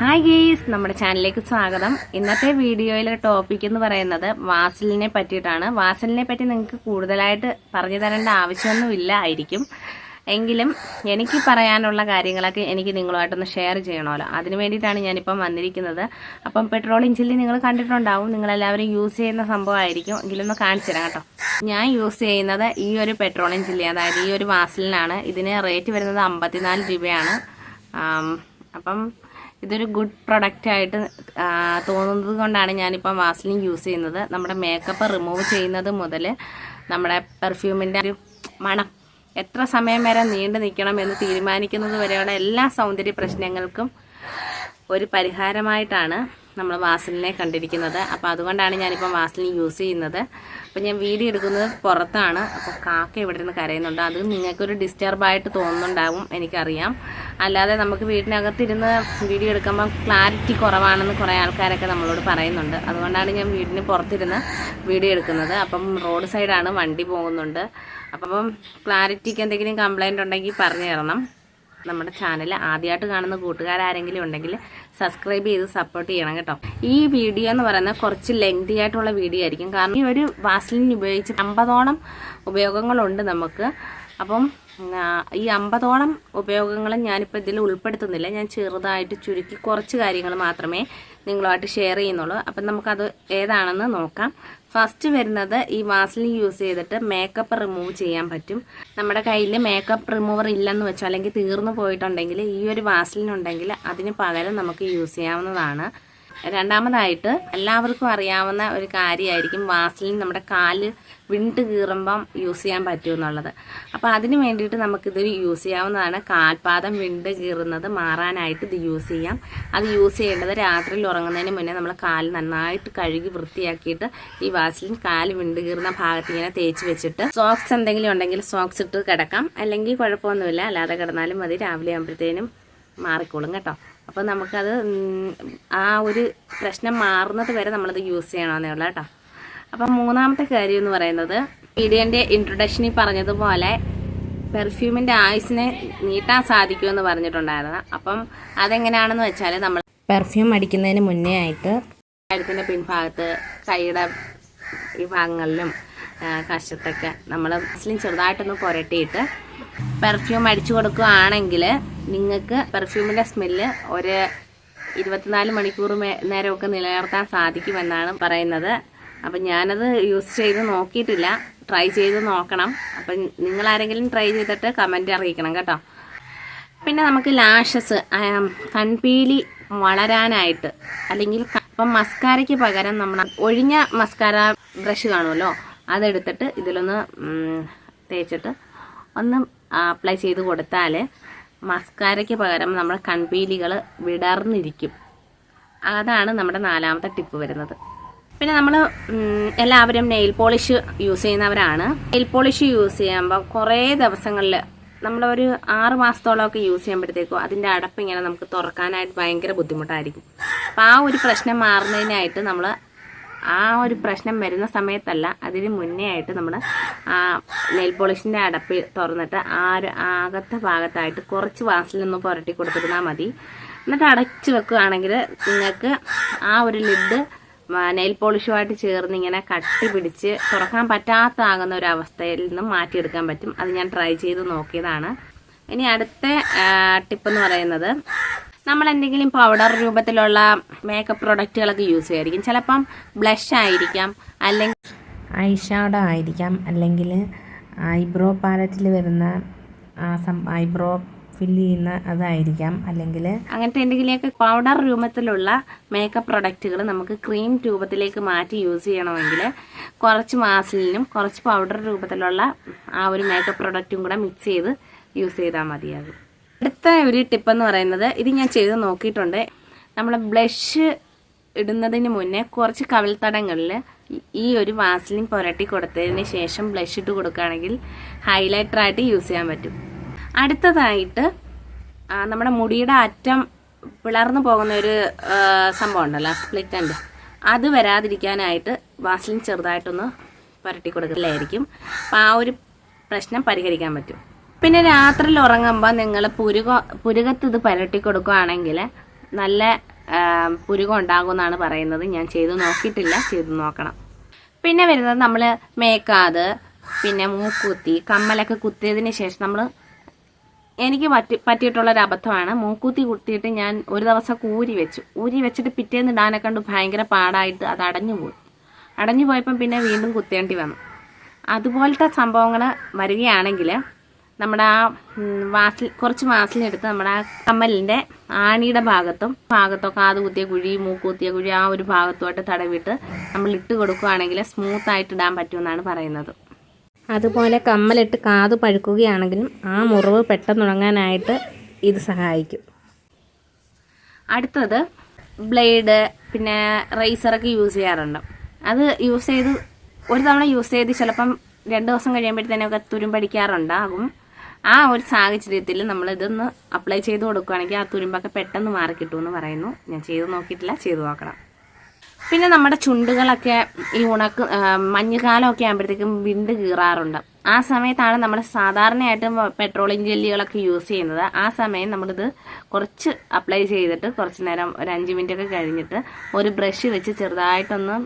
Hi guys നമ്മുടെ ചാനലിലേക്ക് സ്വാഗതം. ഇന്നത്തെ വീഡിയോയിലെ ടോപ്പിക് എന്ന് പറയുന്നത് വാസലിനെ പറ്റിയിട്ടാണ്. വാസലിനെ പറ്റി നിങ്ങൾക്ക് കൂടുതലായിട്ട് പറഞ്ഞു തരേണ്ട ആവശ്യമൊന്നുമില്ല ആയിരിക്കും. എങ്കിലും എനിക്ക് പറയാനുള്ള കാര്യങ്ങളൊക്കെ എനിക്ക് നിങ്ങളുമായിട്ടൊന്ന് ഷെയർ ചെയ്യണമല്ലോ. അതിന് വേണ്ടിയിട്ടാണ് ഞാനിപ്പം വന്നിരിക്കുന്നത്. അപ്പം പെട്രോൾ ചില്ലി നിങ്ങൾ കണ്ടിട്ടുണ്ടാവും. നിങ്ങളെല്ലാവരും യൂസ് ചെയ്യുന്ന സംഭവമായിരിക്കും. എങ്കിലും ഒന്ന് കാണിച്ചു തരാം കേട്ടോ. ഞാൻ യൂസ് ചെയ്യുന്നത് ഈ ഒരു പെട്രോൾ ചില്ലി അതായത് ഈ ഒരു വാസലിനാണ്. ഇതിന് റേറ്റ് വരുന്നത് അമ്പത്തിനാല് രൂപയാണ്. അപ്പം ഇതൊരു ഗുഡ് പ്രൊഡക്റ്റ് ആയിട്ട് തോന്നുന്നത് കൊണ്ടാണ് ഞാനിപ്പം വാസ്ലിൻ യൂസ് ചെയ്യുന്നത്. നമ്മുടെ മേക്കപ്പ് റിമൂവ് ചെയ്യുന്നത് മുതൽ നമ്മുടെ പെർഫ്യൂമിന്റെ ഒരു മണം എത്ര സമയം വരെ നീണ്ടു നിൽക്കണം എന്ന് തീരുമാനിക്കുന്നത് വരെയുള്ള എല്ലാ സൗന്ദര്യ പ്രശ്നങ്ങൾക്കും ഒരു പരിഹാരമായിട്ടാണ് നമ്മൾ വാസലിനെ കണ്ടിരിക്കുന്നത്. അപ്പോൾ അതുകൊണ്ടാണ് ഞാനിപ്പോൾ വാസലിൻ യൂസ് ചെയ്യുന്നത്. അപ്പോൾ ഞാൻ വീഡിയോ എടുക്കുന്നത് പുറത്താണ്. അപ്പോൾ കാക്ക ഇവിടെ നിന്ന് കരയുന്നുണ്ട്. അത് നിങ്ങൾക്കൊരു ഡിസ്റ്റർബായിട്ട് തോന്നുന്നുണ്ടാവും എനിക്കറിയാം. അല്ലാതെ നമുക്ക് വീടിനകത്തിരുന്ന് വീഡിയോ എടുക്കുമ്പോൾ ക്ലാരിറ്റി കുറവാണെന്ന് കുറേ ആൾക്കാരൊക്കെ നമ്മളോട് പറയുന്നുണ്ട്. അതുകൊണ്ടാണ് ഞാൻ വീടിന് പുറത്തിരുന്ന് വീഡിയോ എടുക്കുന്നത്. അപ്പം റോഡ് സൈഡാണ് വണ്ടി പോകുന്നുണ്ട്. അപ്പം ക്ലാരിറ്റിക്ക് എന്തെങ്കിലും കംപ്ലയിന്റ് ഉണ്ടെങ്കിൽ പറഞ്ഞു തരണം. നമ്മുടെ ചാനൽ ആദ്യമായിട്ട് കാണുന്ന കൂട്ടുകാരാരെങ്കിലും ഉണ്ടെങ്കിൽ സബ്സ്ക്രൈബ് ചെയ്ത് സപ്പോർട്ട് ചെയ്യണം കേട്ടോ. ഈ വീഡിയോ എന്ന് പറയുന്നത് കുറച്ച് ലെങ്തി ആയിട്ടുള്ള വീഡിയോ ആയിരിക്കും. കാരണം ഈ ഒരു വാസ്ലിൻ ഉപയോഗിച്ച് അമ്പതോളം ഉപയോഗങ്ങളുണ്ട് നമുക്ക്. അപ്പം ഈ അമ്പതോളം ഉപയോഗങ്ങളും ഞാനിപ്പോൾ ഇതിൽ ഉൾപ്പെടുത്തുന്നില്ല. ഞാൻ ചെറുതായിട്ട് ചുരുക്കി കുറച്ച് കാര്യങ്ങൾ മാത്രമേ നിങ്ങളുമായിട്ട് ഷെയർ ചെയ്യുന്നുള്ളൂ. അപ്പം നമുക്കത് ഏതാണെന്ന് നോക്കാം. ഫസ്റ്റ് വരുന്നത് ഈ വാസലിൻ യൂസ് ചെയ്തിട്ട് മേക്കപ്പ് റിമൂവ് ചെയ്യാൻ പറ്റും. നമ്മുടെ കയ്യിൽ മേക്കപ്പ് റിമൂവർ ഇല്ലെന്ന് വെച്ചോ അല്ലെങ്കിൽ തീർന്നു പോയിട്ടുണ്ടെങ്കിൽ ഈ ഒരു വാസലിൻ ഉണ്ടെങ്കിൽ അതിന് പകരം നമുക്ക് യൂസ് ചെയ്യാവുന്നതാണ്. രണ്ടാമതായിട്ട് എല്ലാവർക്കും അറിയാവുന്ന ഒരു കാര്യമായിരിക്കും വാസലിൻ നമ്മുടെ കാൽ വിണ്ട് കീറുമ്പം യൂസ് ചെയ്യാൻ പറ്റുമെന്നുള്ളത് അപ്പോൾ അതിന് വേണ്ടിയിട്ട് നമുക്കിത് യൂസ് ചെയ്യാവുന്നതാണ്. കാൽപാദം വിണ്ട് കീറുന്നത് മാറാനായിട്ട് ഇത് യൂസ് ചെയ്യാം. അത് യൂസ് ചെയ്യേണ്ടത് രാത്രിയിൽ ഉറങ്ങുന്നതിന് മുന്നേ നമ്മൾ കാൽ നന്നായിട്ട് കഴുകി വൃത്തിയാക്കിയിട്ട് ഈ വാസലിൻ കാൽ വിണ്ട് കീറുന്ന ഭാഗത്ത് ഇങ്ങനെ തേച്ച് വെച്ചിട്ട് സോക്സ് എന്തെങ്കിലും ഉണ്ടെങ്കിൽ സോക്സ് ഇട്ട് കിടക്കാം. അല്ലെങ്കിൽ കുഴപ്പമൊന്നുമില്ല. അല്ലാതെ കിടന്നാലും മതി. രാവിലെ ആകുമ്പോഴത്തേനും മാറിക്കോളും കേട്ടോ. അപ്പോൾ നമുക്കത് ആ ഒരു പ്രശ്നം മാറുന്നത് വരെ നമ്മളത് യൂസ് ചെയ്യണമെന്നേ ഉള്ളൂ കേട്ടോ. അപ്പം മൂന്നാമത്തെ കാര്യം എന്ന് പറയുന്നത് വീഡിയോന്റെ ഇൻട്രൊഡക്ഷനിൽ പറഞ്ഞതുപോലെ പെർഫ്യൂമിന്റെ ആയുസിനെ നീട്ടാൻ സാധിക്കുമെന്ന് പറഞ്ഞിട്ടുണ്ടായിരുന്നു. അപ്പം അതെങ്ങനെയാണെന്ന് വെച്ചാൽ നമ്മൾ പെർഫ്യൂം അടിക്കുന്നതിന് മുന്നേ ആയിട്ട് കഴുത്തിന്റെ പിൻഭാഗത്ത് കൈയുടെ ഈ ഭാഗങ്ങളിലും കഷത്തൊക്കെ നമ്മൾ മുസ്ലിം ചെറുതായിട്ടൊന്ന് പുരട്ടിയിട്ട് പെർഫ്യൂം അടിച്ചു കൊടുക്കുകയാണെങ്കിൽ നിങ്ങൾക്ക് പെർഫ്യൂമിന്റെ സ്മെല്ല് ഒരു ഇരുപത്തിനാല് മണിക്കൂർ നേരമൊക്കെ നിലനിർത്താൻ സാധിക്കുമെന്നാണ് പറയുന്നത്. അപ്പം ഞാനത് യൂസ് ചെയ്ത് നോക്കിയിട്ടില്ല. ട്രൈ ചെയ്ത് നോക്കണം. അപ്പം നിങ്ങളാരെങ്കിലും ട്രൈ ചെയ്തിട്ട് കമന്റ് അറിയിക്കണം കേട്ടോ. പിന്നെ നമുക്ക് ലാഷസ് കൺപീലി വളരാനായിട്ട് അല്ലെങ്കിൽ ഇപ്പം മസ്കാരയ്ക്ക് പകരം നമ്മൾ ഒഴിഞ്ഞ മസ്കാര ബ്രഷ് കാണുമല്ലോ അതെടുത്തിട്ട് ഇതിലൊന്ന് തേച്ചിട്ട് ഒന്ന് അപ്ലൈ ചെയ്ത് കൊടുത്താൽ മസ്കാരയ്ക്ക് പകരം നമ്മുടെ കൺപീലികൾ വിടർന്നിരിക്കും. അതാണ് നമ്മുടെ നാലാമത്തെ ടിപ്പ് വരുന്നത്. പിന്നെ നമ്മൾ എല്ലാവരും നെയിൽ പോളിഷ് യൂസ് ചെയ്യുന്നവരാണ്. നെയിൽ പോളിഷ് യൂസ് ചെയ്യുമ്പോൾ കുറേ ദിവസങ്ങളിൽ നമ്മളൊരു ആറ് മാസത്തോളമൊക്കെ യൂസ് ചെയ്യുമ്പോഴത്തേക്കും അതിന്റെ അടപ്പ് ഇങ്ങനെ നമുക്ക് തുറക്കാനായിട്ട് ഭയങ്കര ബുദ്ധിമുട്ടായിരിക്കും. അപ്പോൾ ആ ഒരു പ്രശ്നം മാറുന്നതിനായിട്ട് നമ്മൾ ആ ഒരു പ്രശ്നം വരുന്ന സമയത്തല്ല അതിന് മുന്നേ ആയിട്ട് നമ്മൾ ആ നെയിൽ പോളിഷിന്റെ അടപ്പ് തുറന്നിട്ട് ആ ഒരു അകത്തെ ഭാഗത്തായിട്ട് കുറച്ച് വാസിൽ നിന്ന് പുരട്ടി കൊടുത്തിരുന്നാൽ മതി. എന്നിട്ട് അടച്ചു വെക്കുകയാണെങ്കിൽ നിങ്ങൾക്ക് ആ ഒരു ലിഡ് നെയിൽ പോളിഷുമായിട്ട് ചേർന്ന് ഇങ്ങനെ കട്ടി പിടിച്ച് തുറക്കാൻ പറ്റാത്താകുന്ന ഒരു അവസ്ഥയിൽ നിന്നും മാറ്റിയെടുക്കാൻ പറ്റും. അത് ഞാൻ ട്രൈ ചെയ്ത് നോക്കിയതാണ്. ഇനി അടുത്ത ടിപ്പ് എന്ന് പറയുന്നത് നമ്മൾ എന്തെങ്കിലും പൗഡർ രൂപത്തിലുള്ള മേക്കപ്പ് പ്രൊഡക്റ്റുകളൊക്കെ യൂസ് ചെയ്യുമായിരിക്കും. ചിലപ്പം ബ്ലഷ് ആയിരിക്കാം അല്ലെങ്കിൽ ഐ ഷാഡോ ആയിരിക്കാം അല്ലെങ്കിൽ ഐബ്രോ പാലറ്റിൽ വരുന്ന ആ ഐബ്രോ ഫില്ല് ചെയ്യുന്ന അതായിരിക്കാം. അല്ലെങ്കിൽ അങ്ങനത്തെ എന്തെങ്കിലുമൊക്കെ പൗഡർ രൂപത്തിലുള്ള മേക്കപ്പ് പ്രൊഡക്റ്റുകൾ നമുക്ക് ക്രീം രൂപത്തിലേക്ക് മാറ്റി യൂസ് ചെയ്യണമെങ്കിൽ കുറച്ച് മാസിലിനും കുറച്ച് പൗഡർ രൂപത്തിലുള്ള ആ ഒരു മേക്കപ്പ് പ്രൊഡക്റ്റും കൂടെ മിക്സ് ചെയ്ത് യൂസ് ചെയ്താൽ മതിയാകും. അടുത്ത ഒരു ടിപ്പ് എന്ന് പറയുന്നത് ഇത് ഞാൻ ചെയ്ത് നോക്കിയിട്ടുണ്ട്. നമ്മൾ ബ്ലഷ് ഇടുന്നതിന് മുന്നേ കുറച്ച് കവിൾത്തടങ്ങളിൽ ഈ ഒരു വാസലിൻ പുരട്ടി കൊടുത്തതിന് ശേഷം ബ്ലഷ് ഇട്ട് കൊടുക്കുകയാണെങ്കിൽ ഹൈലൈറ്ററായിട്ട് യൂസ് ചെയ്യാൻ പറ്റും. അടുത്തതായിട്ട് നമ്മുടെ മുടിയുടെ അറ്റം പിളർന്നു പോകുന്ന ഒരു സംഭവം ഉണ്ടല്ലോ സ്പ്ലിറ്റ് എൻഡ് അത് വരാതിരിക്കാനായിട്ട് വാസലിൻ ചെറുതായിട്ടൊന്ന് പുരട്ടി കൊടുക്കലായിരിക്കും. അപ്പോൾ ആ ഒരു പ്രശ്നം പരിഹരിക്കാൻ പറ്റും. പിന്നെ രാത്രിയിൽ ഉറങ്ങുമ്പോൾ നിങ്ങൾ പുരുക പുരുകത്ത് ഇത് പുരട്ടി കൊടുക്കുകയാണെങ്കിൽ നല്ല പുരുക ഉണ്ടാകുമെന്നാണ് പറയുന്നത്. ഞാൻ ചെയ്തു നോക്കിയിട്ടില്ല. ചെയ്തു നോക്കണം. പിന്നെ വരുന്നത് നമ്മൾ മേക്കാത് പിന്നെ മൂക്കുത്തി കമ്മലൊക്കെ കുത്തിയതിന് ശേഷം നമ്മൾ എനിക്ക് പറ്റി പറ്റിയിട്ടുള്ളൊരു അബദ്ധമാണ്. മൂക്കുത്തി കുത്തിയിട്ട് ഞാൻ ഒരു ദിവസം ഊരി വെച്ചു. ഊരി വെച്ചിട്ട് പിറ്റേന്ന് ഇടാനെ കണ്ട് ഭയങ്കര പാടായിട്ട് അത് അടഞ്ഞു പോയി. അടഞ്ഞു പോയപ്പം പിന്നെ വീണ്ടും കുത്തേണ്ടി വന്നു. അതുപോലത്തെ സംഭവങ്ങൾ വരികയാണെങ്കിൽ നമ്മുടെ ആ വാസിൽ കുറച്ച് വാസിലെടുത്ത് നമ്മുടെ ആ കമ്മലിന്റെ ആണിയുടെ ഭാഗത്തും ഭാഗത്തൊക്കെ ആത് കുത്തിയ കുഴി മൂക്കുത്തിയ കുഴി ആ ഒരു ഭാഗത്തുമായിട്ട് തടവിട്ട് നമ്മൾ ഇട്ട് കൊടുക്കുകയാണെങ്കിൽ സ്മൂത്തായിട്ട് ഇടാൻ പറ്റുമെന്നാണ് പറയുന്നത്. അതുപോലെ കമ്മലിട്ട് കാത് പഴുക്കുകയാണെങ്കിലും ആ മുറിവ് പെട്ടെന്നുണങ്ങാനായിട്ട് ഇത് സഹായിക്കും. അടുത്തത് ബ്ലേഡ് പിന്നെ റേസറൊക്കെ യൂസ് ചെയ്യാറുണ്ട്. അത് യൂസ് ചെയ്ത് ഒരു തവണ യൂസ് ചെയ്ത് ചിലപ്പം രണ്ട് ദിവസം കഴിയുമ്പോഴത്തേനൊക്കെ തുരുമ്പടിക്കാറുണ്ടാകും. ആ ഒരു സാഹചര്യത്തിൽ നമ്മൾ ഇതൊന്ന് അപ്ലൈ ചെയ്ത് കൊടുക്കുകയാണെങ്കിൽ ആ തുരുമ്പൊക്കെ പെട്ടെന്ന് മാറി കിട്ടുമെന്ന് പറയുന്നു. ഞാൻ ചെയ്ത് നോക്കിയിട്ടില്ല ചെയ്ത് നോക്കണം. പിന്നെ നമ്മുടെ ചുണ്ടുകളൊക്കെ ഈ ഉണക്ക് മഞ്ഞുകാലമൊക്കെ ആകുമ്പോഴത്തേക്കും വിണ്ട് കീറാറുണ്ട്. ആ സമയത്താണ് നമ്മൾ സാധാരണയായിട്ടും പെട്രോളിയം ജെല്ലുകളൊക്കെ യൂസ് ചെയ്യുന്നത്. ആ സമയം നമ്മളിത് കുറച്ച് അപ്ലൈ ചെയ്തിട്ട് കുറച്ച് നേരം ഒരു അഞ്ച് മിനിറ്റ് ഒക്കെ കഴിഞ്ഞിട്ട് ഒരു ബ്രഷ് വെച്ച് ചെറുതായിട്ടൊന്ന്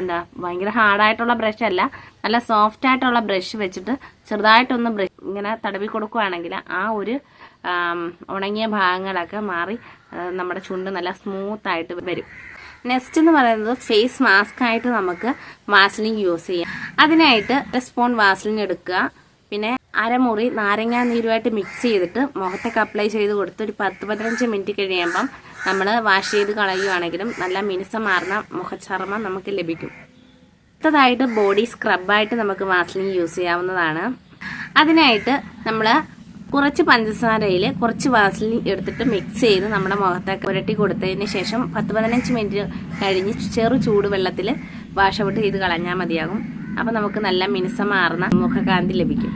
എന്താ ഭയങ്കര ഹാർഡായിട്ടുള്ള ബ്രഷ് അല്ല നല്ല സോഫ്റ്റ് ആയിട്ടുള്ള ബ്രഷ് വെച്ചിട്ട് ചെറുതായിട്ടൊന്ന് ഇങ്ങനെ തടവി കൊടുക്കുകയാണെങ്കിൽ ആ ഒരു ഉണങ്ങിയ ഭാഗങ്ങളൊക്കെ മാറി നമ്മുടെ ചുണ്ട് നല്ല സ്മൂത്തായിട്ട് വരും. നെക്സ്റ്റ് എന്ന് പറയുന്നത് ഫേസ് മാസ്ക് ആയിട്ട് നമുക്ക് വാസലിൻ യൂസ് ചെയ്യാം. അതിനായിട്ട് സ്പൂൺ വാസലിൻ എടുക്കുക. പിന്നെ അരമുറി നാരങ്ങാ നീരുമായിട്ട് മിക്സ് ചെയ്തിട്ട് മുഖത്തൊക്കെ അപ്ലൈ ചെയ്ത് കൊടുത്ത് ഒരു പത്ത് പതിനഞ്ച് മിനിറ്റ് കഴിയുമ്പം നമ്മൾ വാഷ് ചെയ്ത് കളയുകയാണെങ്കിലും നല്ല മിനുസമാർന്ന മുഖചർമ്മം നമുക്ക് ലഭിക്കും. അടുത്തതായിട്ട് ബോഡി സ്ക്രബായിട്ട് നമുക്ക് വാസലിൻ യൂസ് ചെയ്യാവുന്നതാണ്. അതിനായിട്ട് നമ്മൾ കുറച്ച് പഞ്ചസാരയിൽ കുറച്ച് വാസലിൻ എടുത്തിട്ട് മിക്സ് ചെയ്ത് നമ്മുടെ മുഖത്തൊക്കെ പുരട്ടി കൊടുത്തതിന് ശേഷം പത്ത് പതിനഞ്ച് മിനിറ്റ് കഴിഞ്ഞ് ചെറു ചൂടുവെള്ളത്തിൽ വാഷ് ഔട്ട് ചെയ്ത് കളഞ്ഞാൽ മതിയാകും. അപ്പോൾ നമുക്ക് നല്ല മിനുസമാർന്ന മുഖകാന്തി ലഭിക്കും.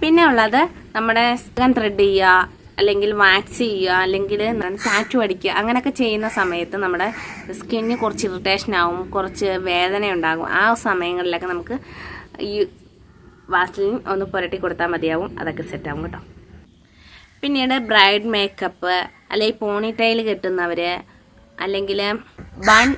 പിന്നെ ഉള്ളത് നമ്മുടെ സ്കൻ ത്രെഡ് ചെയ്യുക അല്ലെങ്കിൽ വാക്സ് ചെയ്യുക അല്ലെങ്കിൽ ടാറ്റു അടിക്കുക അങ്ങനെയൊക്കെ ചെയ്യുന്ന സമയത്ത് നമ്മുടെ സ്കിന്നിന് കുറച്ച് ഇറിറ്റേഷൻ ആവും കുറച്ച് വേദന ഉണ്ടാകും ആ സമയങ്ങളിലൊക്കെ നമുക്ക് ഈ വാസലിൻ ഒന്ന് പുരട്ടി കൊടുത്താൽ മതിയാവും. അതൊക്കെ സെറ്റാവും കേട്ടോ. പിന്നീട് ബ്രൈഡ് മേക്കപ്പ് അല്ലെങ്കിൽ പോണി ടൈൽ കെട്ടുന്നവർ അല്ലെങ്കിൽ ബൺ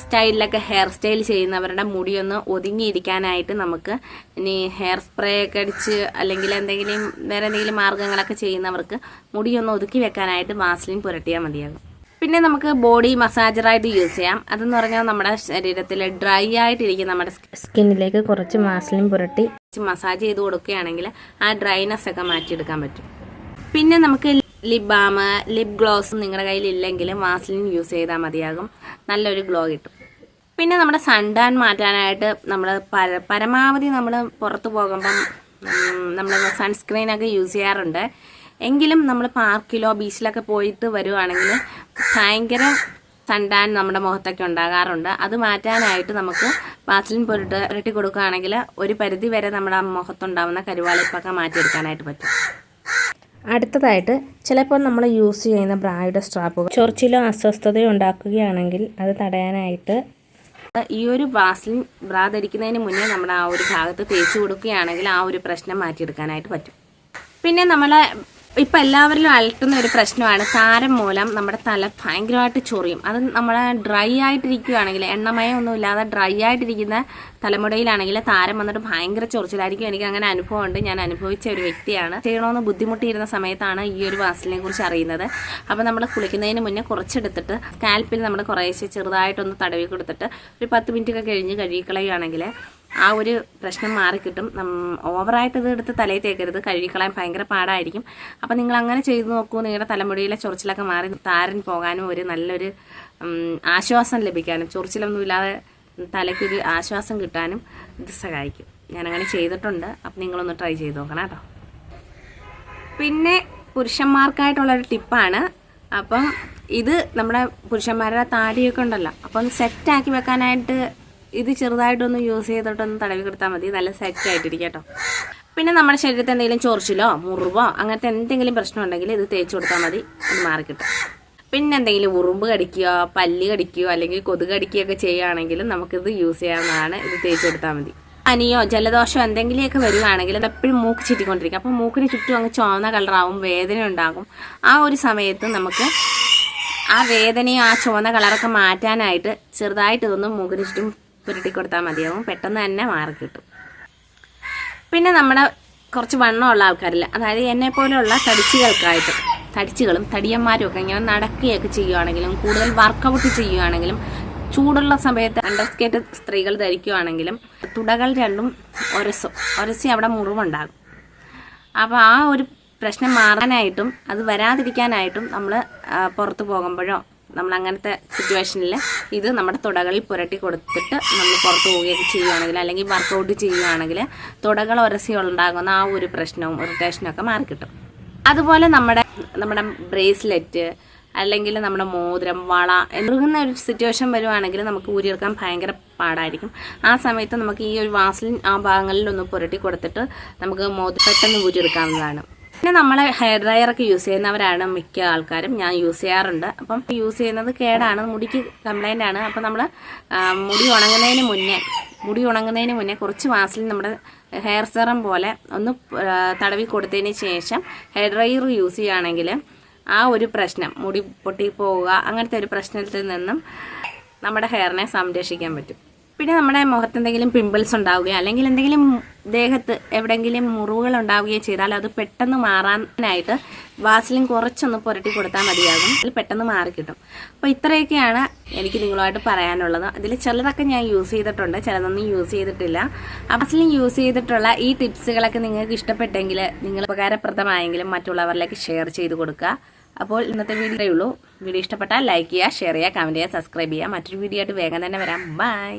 സ്റ്റൈലിലൊക്കെ ഹെയർ സ്റ്റൈൽ ചെയ്യുന്നവരുടെ മുടിയൊന്ന് ഒതുങ്ങിയിരിക്കാനായിട്ട് നമുക്ക് ഇനി ഹെയർ സ്പ്രേ ഒക്കെ അടിച്ച് അല്ലെങ്കിൽ എന്തെങ്കിലും വേറെ എന്തെങ്കിലും മാർഗങ്ങളൊക്കെ ചെയ്യുന്നവർക്ക് മുടിയൊന്ന് ഒതുക്കി വെക്കാനായിട്ട് വാസ്ലിൻ പുരട്ടിയാൽ മതിയാകും പിന്നെ നമുക്ക് ബോഡി മസാജറായിട്ട് യൂസ് ചെയ്യാം. അതെന്ന് പറഞ്ഞാൽ നമ്മുടെ ശരീരത്തിൽ ഡ്രൈ ആയിട്ടിരിക്കുന്ന നമ്മുടെ സ്കിന്നിലേക്ക് കുറച്ച് മാസ്ലിൻ പുരട്ടി മസാജ് ചെയ്ത് കൊടുക്കുകയാണെങ്കിൽ ആ ഡ്രൈനെസ് ഒക്കെ മാറ്റിയെടുക്കാൻ പറ്റും. പിന്നെ നമുക്ക് ലിപ് ബാം ലിപ് ഗ്ലോസ് നിങ്ങളുടെ കയ്യിൽ ഇല്ലെങ്കിൽ വാസ്ലിൻ യൂസ് ചെയ്താൽ മതിയാകും. നല്ലൊരു ഗ്ലോ കിട്ടും. പിന്നെ നമ്മുടെ സൺടാൻ മാറ്റാനായിട്ട് നമ്മൾ പര പരമാവധി നമ്മൾ പുറത്ത് പോകുമ്പം നമ്മൾ സൺസ്ക്രീനൊക്കെ യൂസ് ചെയ്യാറുണ്ട്. എങ്കിലും നമ്മൾ പാർക്കിലോ ബീച്ചിലൊക്കെ പോയിട്ട് വരുവാണെങ്കിൽ ഭയങ്കര സണ്ടാൻ നമ്മുടെ മുഖത്തൊക്കെ ഉണ്ടാകാറുണ്ട്. അത് മാറ്റാനായിട്ട് നമുക്ക് വാസലിൻ പൊരുട്ട് പുരട്ടി കൊടുക്കുകയാണെങ്കിൽ ഒരു പരിധി വരെ നമ്മുടെ മുഖത്തുണ്ടാവുന്ന കരുവാളിപ്പൊക്കെ മാറ്റിയെടുക്കാനായിട്ട് പറ്റും. അടുത്തതായിട്ട് ചിലപ്പോൾ നമ്മൾ യൂസ് ചെയ്യുന്ന ബ്രായുടെ സ്ട്രാപ്പുകൾ ചൊറിച്ചിലോ അസ്വസ്ഥതയോ ഉണ്ടാക്കുകയാണെങ്കിൽ അത് തടയാനായിട്ട് ഈ ഒരു വാസലിൻ ബ്രാ ധരിക്കുന്നതിന് മുന്നേ നമ്മൾ ആ ഒരു ഭാഗത്ത് തേച്ച് കൊടുക്കുകയാണെങ്കിൽ ആ ഒരു പ്രശ്നം മാറ്റിയെടുക്കാനായിട്ട് പറ്റും. പിന്നെ നമ്മളെ ഇപ്പം എല്ലാവരിലും അലട്ടുന്ന ഒരു പ്രശ്നമാണ് താരം മൂലം നമ്മുടെ തല ഭയങ്കരമായിട്ട് ചൊറിയും. അത് നമ്മളെ ഡ്രൈ ആയിട്ടിരിക്കുകയാണെങ്കിൽ എണ്ണമയമൊന്നും ഇല്ലാതെ ഡ്രൈ ആയിട്ടിരിക്കുന്ന തലമുടയിലാണെങ്കിൽ താരം വന്നിട്ട് ഭയങ്കര ചൊറിച്ചിലായിരിക്കും. എനിക്ക് അങ്ങനെ അനുഭവമുണ്ട്. ഞാൻ അനുഭവിച്ച ഒരു വ്യക്തിയാണ്. ചെയ്യണമെന്ന് ബുദ്ധിമുട്ടിയിരുന്ന സമയത്താണ് ഈ ഒരു വാസലിനെ കുറിച്ച് അറിയുന്നത്. അപ്പോൾ നമ്മൾ കുളിക്കുന്നതിന് മുന്നേ കുറച്ചെടുത്തിട്ട് സ്കാൽപ്പിൽ നമ്മൾ കുറേശ്ശെ ചെറുതായിട്ടൊന്ന് തടവി കൊടുത്തിട്ട് ഒരു പത്ത് മിനിറ്റൊക്കെ കഴിഞ്ഞ് കഴുകിക്കളയുകയാണെങ്കിൽ ആ ഒരു പ്രശ്നം മാറിക്കിട്ടും. ഓവറായിട്ട് ഇത് എടുത്ത് തലയിൽ തേക്കരുത്. കഴുകിക്കളയാൻ ഭയങ്കര പാടായിരിക്കും. അപ്പം നിങ്ങൾ അങ്ങനെ ചെയ്തു നോക്കൂ. നിങ്ങളുടെ തലമുടിയിലെ ചൊറിച്ചിലൊക്കെ മാറി താരൻ പോകാനും ഒരു നല്ലൊരു ആശ്വാസം ലഭിക്കാനും ചൊറിച്ചിലൊന്നും ഇല്ലാതെ തലയ്ക്കൊരു ആശ്വാസം കിട്ടാനും ഇത് സഹായിക്കും. ഞാനങ്ങനെ ചെയ്തിട്ടുണ്ട്. അപ്പം നിങ്ങളൊന്ന് ട്രൈ ചെയ്ത് നോക്കണം കേട്ടോ. പിന്നെ പുരുഷന്മാർക്കായിട്ടുള്ളൊരു ടിപ്പാണ്. അപ്പം ഇത് നമ്മുടെ പുരുഷന്മാരുടെ താടിയൊക്കെ ഉണ്ടല്ലോ. അപ്പം സെറ്റാക്കി വെക്കാനായിട്ട് ഇത് ചെറുതായിട്ടൊന്ന് യൂസ് ചെയ്തിട്ടൊന്ന് തടവി കൊടുത്താൽ മതി. നല്ല സെറ്റ് ആയിട്ടിരിക്കും കേട്ടോ പിന്നെ നമ്മുടെ ശരീരത്തിൽ എന്തെങ്കിലും ചൊറിച്ചിലോ മുറിവോ അങ്ങനത്തെ എന്തെങ്കിലും പ്രശ്നം ഉണ്ടെങ്കിൽ ഇത് തേച്ച് കൊടുത്താൽ മതി. അത് മാറിക്കിട്ടും പിന്നെ എന്തെങ്കിലും ഉറുമ്പ് കടിക്കുകയോ പല്ല് കടിക്കുകയോ അല്ലെങ്കിൽ കൊതുക് കടിക്കുകയൊക്കെ ചെയ്യുകയാണെങ്കിൽ നമുക്കിത് യൂസ് ചെയ്യാവുന്നതാണ്. ഇത് തേച്ച് കൊടുത്താൽ മതി. പനിയോ ജലദോഷമോ എന്തെങ്കിലുമൊക്കെ വരികയാണെങ്കിൽ അത് എപ്പോഴും മൂക്ക് ചുറ്റിക്കൊണ്ടിരിക്കും. അപ്പോൾ മൂക്കിന് ചുറ്റും അങ്ങ് ചുവന്ന കളറാവും വേദന ഉണ്ടാകും. ആ ഒരു സമയത്ത് നമുക്ക് ആ വേദനയും ആ ചുവന്ന കളറൊക്കെ മാറ്റാനായിട്ട് ചെറുതായിട്ട് ഇതൊന്ന് മൂക്കിന് ചുറ്റും പുരട്ടി കൊടുത്താൽ മതിയാവും പെട്ടെന്ന് തന്നെ മാറി കിട്ടും. പിന്നെ നമ്മുടെ കുറച്ച് വണ്ണമുള്ള ആൾക്കാരില്ല. അതായത് എന്നെ പോലെയുള്ള തടിച്ചുകൾക്കായിട്ട് തടിച്ചുകളും തടിയന്മാരും ഒക്കെ ഇങ്ങനെ നടക്കുകയൊക്കെ ചെയ്യുവാണെങ്കിലും കൂടുതൽ വർക്കൗട്ട് ചെയ്യുവാണെങ്കിലും ചൂടുള്ള സമയത്ത് അണ്ടർസ്കേറ്റ് സ്ത്രീകൾ ധരിക്കുവാണെങ്കിലും തുടകൾ രണ്ടും ഒരസും ഒരസി അവിടെ മുറിവുണ്ടാകും. അപ്പോൾ ആ ഒരു പ്രശ്നം മാറാനായിട്ടും അത് വരാതിരിക്കാനായിട്ടും നമ്മൾ പുറത്തു പോകുമ്പോഴോ നമ്മൾ അങ്ങനത്തെ സിറ്റുവേഷനിൽ ഇത് നമ്മുടെ തുടകളിൽ പുരട്ടി കൊടുത്തിട്ട് നമ്മൾ പുറത്ത് പോവുകയൊക്കെ ചെയ്യുകയാണെങ്കിൽ അല്ലെങ്കിൽ വർക്കൗട്ട് ചെയ്യുകയാണെങ്കിൽ തുടകൾ ഉരസി ഉണ്ടാകുന്ന ആ ഒരു പ്രശ്നവും ഇറിറ്റേഷനും ഒക്കെ മാറിക്കിട്ടും. അതുപോലെ നമ്മുടെ നമ്മുടെ ബ്രേസ്ലെറ്റ് അല്ലെങ്കിൽ നമ്മുടെ മോതിരം വള എന്നുകുന്ന ഒരു സിറ്റുവേഷൻ വരുവാണെങ്കിൽ നമുക്ക് ഊരിയെടുക്കാൻ ഭയങ്കര പാടായിരിക്കും. ആ സമയത്ത് നമുക്ക് ഈ ഒരു വാസലിൻ ആ ഭാഗങ്ങളിൽ ഒന്ന് പുരട്ടി കൊടുത്തിട്ട് നമുക്ക് മോതി പെട്ടെന്ന് ഊരിയെടുക്കാവുന്നതാണ് പിന്നെ നമ്മൾ ഹെയർ ഡ്രയർ ഒക്കെ യൂസ് ചെയ്യുന്നവരാണ് മിക്ക ആൾക്കാരും. ഞാൻ യൂസ് ചെയ്യാറുണ്ട്. അപ്പം യൂസ് ചെയ്യുന്നത് കേടാണ്. മുടിക്ക് കംപ്ലൈന്റ് ആണ്. അപ്പം നമ്മൾ മുടി ഉണങ്ങുന്നതിന് മുന്നേ മുടി ഉണങ്ങുന്നതിന് മുന്നേ കുറച്ച് മാസത്തിൽ നമ്മുടെ ഹെയർ സെറം പോലെ ഒന്ന് തടവി കൊടുത്തതിന് ശേഷം ഹെയർ ഡ്രയർ യൂസ് ചെയ്യുകയാണെങ്കിൽ ആ ഒരു പ്രശ്നം മുടി പൊട്ടി പോവുക അങ്ങനത്തെ ഒരു പ്രശ്നത്തിൽ നിന്നും നമ്മുടെ ഹെയറിനെ സംരക്ഷിക്കാൻ പറ്റും. പിന്നെ നമ്മുടെ മുഖത്ത് എന്തെങ്കിലും പിമ്പിൾസ് ഉണ്ടാവുകയോ അല്ലെങ്കിൽ എന്തെങ്കിലും ദേഹത്ത് എവിടെയെങ്കിലും മുറിവുകൾ ഉണ്ടാവുകയോ ചെയ്താൽ അത് പെട്ടെന്ന് മാറാനായിട്ട് വാസലിൻ കുറച്ചൊന്ന് പുരട്ടി കൊടുത്താൽ മതിയാകും. അതിൽ പെട്ടെന്ന് മാറിക്കിട്ടും അപ്പോൾ ഇത്രയൊക്കെയാണ് എനിക്ക് നിങ്ങളുമായിട്ട് പറയാനുള്ളത്. അതിൽ ചിലതൊക്കെ ഞാൻ യൂസ് ചെയ്തിട്ടുണ്ട്. ചിലതൊന്നും യൂസ് ചെയ്തിട്ടില്ല. വാസലിൻ യൂസ് ചെയ്തിട്ടുള്ള ഈ ടിപ്സുകളൊക്കെ നിങ്ങൾക്ക് ഇഷ്ടപ്പെട്ടെങ്കിൽ നിങ്ങൾ ഉപകാരപ്രദമായെങ്കിലും മറ്റുള്ളവരിലേക്ക് ഷെയർ ചെയ്ത് കൊടുക്കുക. അപ്പോൾ ഇന്നത്തെ വീഡിയോ ഉള്ളൂ. വീഡിയോ ഇഷ്ടപ്പെട്ടാൽ ലൈക്ക് ചെയ്യുക ഷെയർ ചെയ്യുക കമന്റ് ചെയ്യുക സബ്സ്ക്രൈബ് ചെയ്യുക. മറ്റൊരു വീഡിയോ ആയിട്ട് വേഗം തന്നെ വരാം. ബൈ.